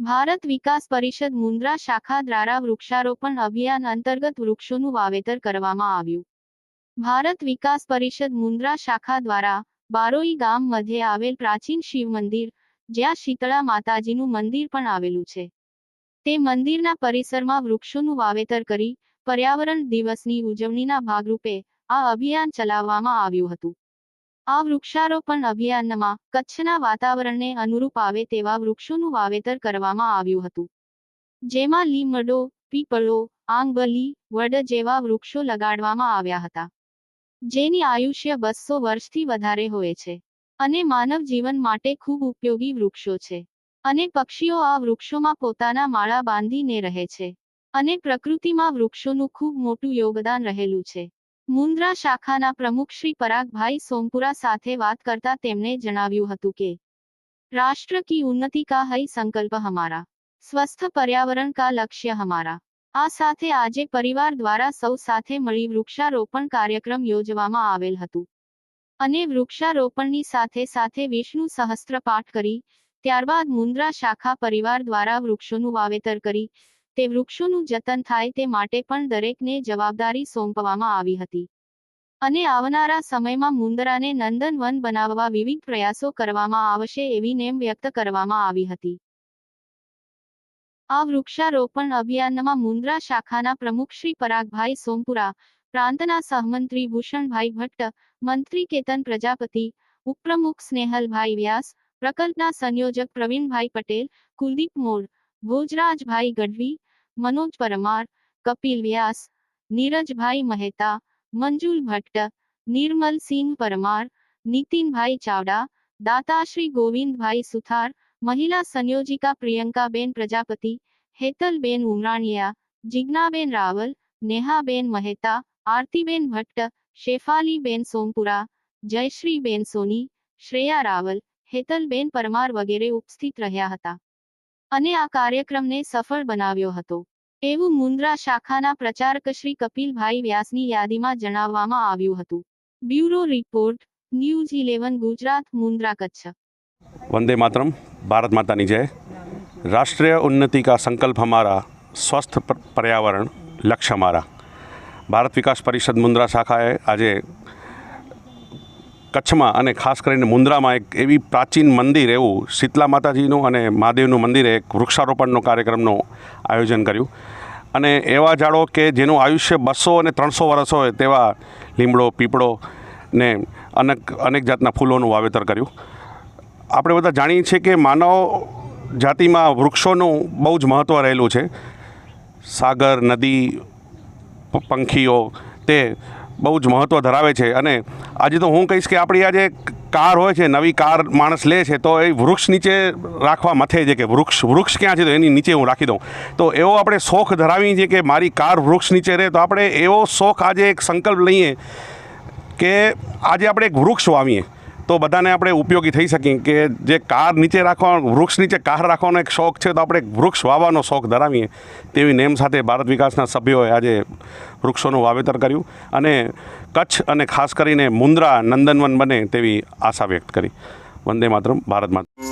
ભારત વિકાસ પરિષદ મુન્દ્રા શાખા દ્વારા વૃક્ષારોપણ અભિયાન અંતર્ગત વૃક્ષોનું વાવેતર કરવામાં આવ્યું. ભારત વિકાસ પરિષદ મુન્દ્રા શાખા દ્વારા બારોઈ ગામ મધ્યે આવેલ પ્રાચીન શિવ મંદિર, જ્યાં શીતળા માતાજીનું મંદિર પણ આવેલું છે. તે મંદિરના પરિસરમાં વૃક્ષોનું વાવેતર કરી પર્યાવરણ દિવસની ઉજવણીના ભાગરૂપે આ અભિયાન ચલાવવામાં આવ્યું હતું. આ વૃક્ષારોપણ અભિયાનમાં કચ્છના વાતાવરણને અનુરૂપ આવે તેવા વૃક્ષોનું વાવેતર કરવામાં આવ્યું હતું. જેમાં લીમડો, પીપળો, આંગબલી, વડ જેવા વૃક્ષો લગાડવામાં આવ્યા હતા. જેની આયુષ્ય બસો વર્ષથી વધારે હોય છે. અને માનવ જીવન માટે ખૂબ ઉપયોગી વૃક્ષો છે. અને પક્ષીઓ આ વૃક્ષોમાં પોતાના માળા બાંધીને રહે છે. અને પ્રકૃતિમાં વૃક્ષોનું ખૂબ મોટું યોગદાન રહેલું છે. મુન્દ્રા શાખાના પ્રમુખ શ્રી પરાગભાઈ સોમપુરા સાથે વાત કરતા તેમણે જણાવ્યું હતું કે, રાષ્ટ્ર કી ઉન્નતિ કા હૈ સંકલ્પ હમારા. સ્વસ્થ પર્યાવરણ કા લક્ષ્ય હમારા. આ સાથે આજે પરિવાર દ્વારા સૌ સાથે મળી વૃક્ષારોપણ કાર્યક્રમ યોજવામાં આવેલ હતું. અને વૃક્ષારોપણની સાથે સાથે વિષ્ણુ સહસ્ત્ર પાઠ કરી, ત્યારબાદ મુન્દ્રા શાખા પરિવાર દ્વારા વૃક્ષોનું વાવેતર કરી તે વૃક્ષોનું જતન થાય તે માટે પણ દરેકને જવાબદારી સોંપવામાં આવી હતી. અને આવનારા સમયમાં મુંદરાને નંદનવન બનાવવા વિવિધ પ્રયાસો કરવામાં આવશે એવી નેમ વ્યક્ત કરવામાં આવી હતી. આ વૃક્ષારોપણ અભિયાનમાં મુન્દ્રા શાખાના પ્રમુખ શ્રી પરાગભાઈ સોમપુરા, પ્રાંતના સહમંત્રી ભૂષણભાઈ ભટ્ટ, મંત્રી કેતન પ્રજાપતિ, ઉપપ્રમુખ સ્નેહલભાઈ વ્યાસ, પ્રકલ્પના સંયોજક પ્રવીણભાઈ પટેલ, કુલદીપ મોર, ભોજરાજભાઈ ગઢવી મનોજ પરમાર, કપિલ વ્યાસ, નીરજભાઈ મહેતા, મંજુલ ભટ્ટ નિર્મલસિંહ પરમાર, નીતિનભાઈ ચાવડા, દાતાશ્રી ગોવિંદભાઈ સુથાર, મહિલા સંયોજિકા પ્રિયંકાબેન પ્રજાપતિ, હેતલબેન ઉમરાણીયા, જિજ્ઞાબેન રાવલ, નેહાબેન મહેતા, આરતીબેન ભટ્ટ, શેફાલીબેન સોમપુરા, જયશ્રીબેન સોની, શ્રેયા રાવલ, હેતલબેન પરમાર વગેરે ઉપસ્થિત રહ્યા હતા. અને આ કાર્યક્રમને સફળ બનાવ્યો હતો. એવું મુન્દ્રા શાખાના પ્રચારક શ્રી કપિલભાઈ વ્યાસની યાદીમાં જણાવવામાં આવ્યું હતું. Bureau report, news eleven, Gujarat, Mundra Kutch. Vande Mataram, Bharat માતાની જય. રાષ્ટ્રીય ઉન્નતિ કા સંકલ્પ અમારા સ્વસ્થ પર્યાવરણ, લક્ષ્ય અમારા ભારત વિકાસ પરિષદ મુન્દ્રા શાખાએ આજે કચ્છમાં અને ખાસ કરીને મુન્દ્રામાં એક એવી પ્રાચીન મંદિર એવું શીતલા માતાજીનું અને મહાદેવનું મંદિરે એક વૃક્ષારોપણનો કાર્યક્રમનું આયોજન કર્યું. અને એવા ઝાડો કે જેનું આયુષ્ય બસો અને ત્રણસો વર્ષ હોય તેવા લીમડો, પીપળો ને અનેક અનેક જાતના ફૂલોનું વાવેતર કર્યું. આપણે બધા જાણીએ છીએ કે માનવ જાતિમાં વૃક્ષોનું બહુ જ મહત્ત્વ રહેલું છે. સાગર, નદી પંખીઓ તે બહુ જ મહત્ત્વ ધરાવે છે. અને આજે તો હું કહીશ કે આપણી આજે કાર હોય છે, નવી કાર માણસ લે છે, તો એ વૃક્ષ નીચે રાખવા મથે છે કે વૃક્ષ વૃક્ષ ક્યાં છે તો એની નીચે હું રાખી દઉં. તો એવો આપણે શોખ ધરાવી છે કે મારી કાર વૃક્ષ નીચે રહે, તો આપણે એવો શોખ આજે એક સંકલ્પ લઈએ કે આજે આપણે એક વૃક્ષ વાવીએ. તો બધાને આપણે ઉપયોગી થઈ શકીએ કે જે કાર નીચે રાખવા, વૃક્ષ નીચે કાર રાખવાનો એક શોખ છે, તો આપણે વૃક્ષ વાવવાનો શોખ ધરાવીએ. તેવી નેમ સાથે ભારત વિકાસના સભ્યોએ આજે વૃક્ષોનું વાવેતર કર્યું અને કચ્છ અને ખાસ કરીને મુન્દ્રા, નંદનવન બને તેવી આશા વ્યક્ત કરી. વંદે માતરમ, ભારત માતા.